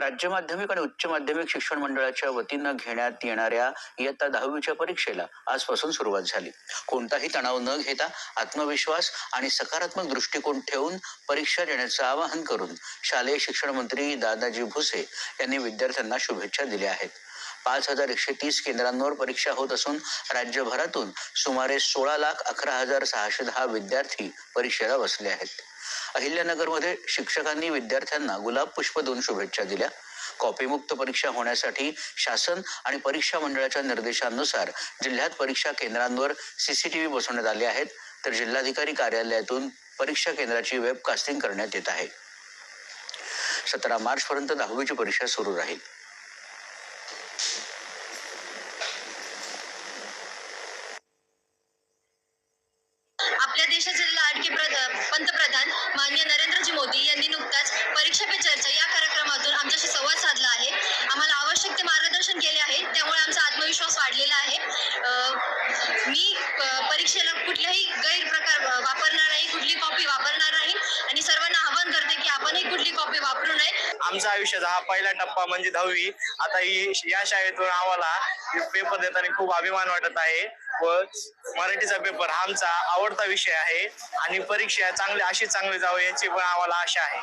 राज्य माध्यमिक आणि उच्च माध्यमिक शिक्षण मंडळाच्या वतीनं घेण्यात येणाऱ्या इयत्ता दहावीच्या परीक्षेला आजपासून सुरुवात झाली. कोणताही तणाव न घेता आत्मविश्वास आणि सकारात्मक दृष्टिकोन ठेवून परीक्षा देण्याचं आवाहन करून शालेय शिक्षण मंत्री दादाजी भुसे यांनी विद्यार्थ्यांना शुभेच्छा दिल्या आहेत. पाच हजार एकशे तीस केंद्रांवर परीक्षा होत असून राज्यभरातून सुमारे सोळा लाख अकरा हजार सहाशे दहा विद्यार्थी परीक्षेला बसले आहेत. अहिल्यानगरमध्ये शिक्षकांनी विद्यार्थ्यांना गुलाब पुष्प देऊन शुभेच्छा दिल्या. कॉपीमुक्त परीक्षा होण्यासाठी शासन आणि परीक्षा मंडळाच्या निर्देशांनुसार जिल्ह्यात परीक्षा केंद्रांवर सीसीटीव्ही बसवण्यात आले आहेत. तर जिल्हाधिकारी कार्यालयातून परीक्षा केंद्राची वेबकास्टिंग करण्यात येत आहे. सतरा मार्च पर्यंत दहावीची परीक्षा सुरू राहील. आम्हाला मार्गदर्शन केले आहे त्यामुळे आमचा आत्मविश्वास वाढलेला आहे. मी परीक्षेला कुठल्याही गैरप्रकार वापरणार नाही कुठली कॉपी वापरणार नाही. आणि सर्वांना आवाहन करते की आपणही कुठली कॉपी वापरू नये. आमचा आयुष्याचा हा पहिला टप्पा म्हणजे दहावी. आता ही या शाळेतून आम्हाला पेपर देताना खूप अभिमान वाटत आहे. व मराठीचा पेपर हा आमचा आवडता विषय आहे. आणि परीक्षा चांगली अशी चांगली जावं याची पण आम्हाला आशा आहे.